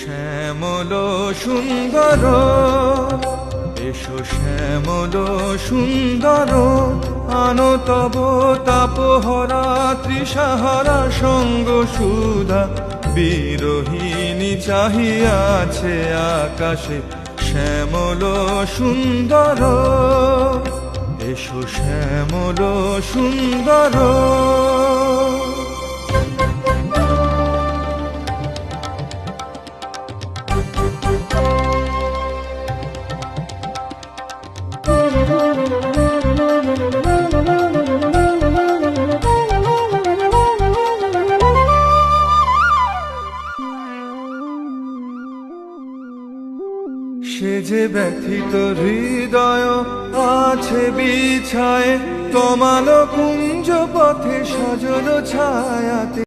শ্যামল সুন্দর, এসো শ্যামল সুন্দর, আনো তব তাপহরা ত্রিসাহারা সঙ্গ সুধা, বিরোহিণী চাহিয়াছে আকাশে শ্যামল সুন্দর, এসো শ্যামল সুন্দর। সে যে ব্যথিত হৃদয় আছে বিছায় তোমালো কুঞ্জ পথে সজল ছায়াতে।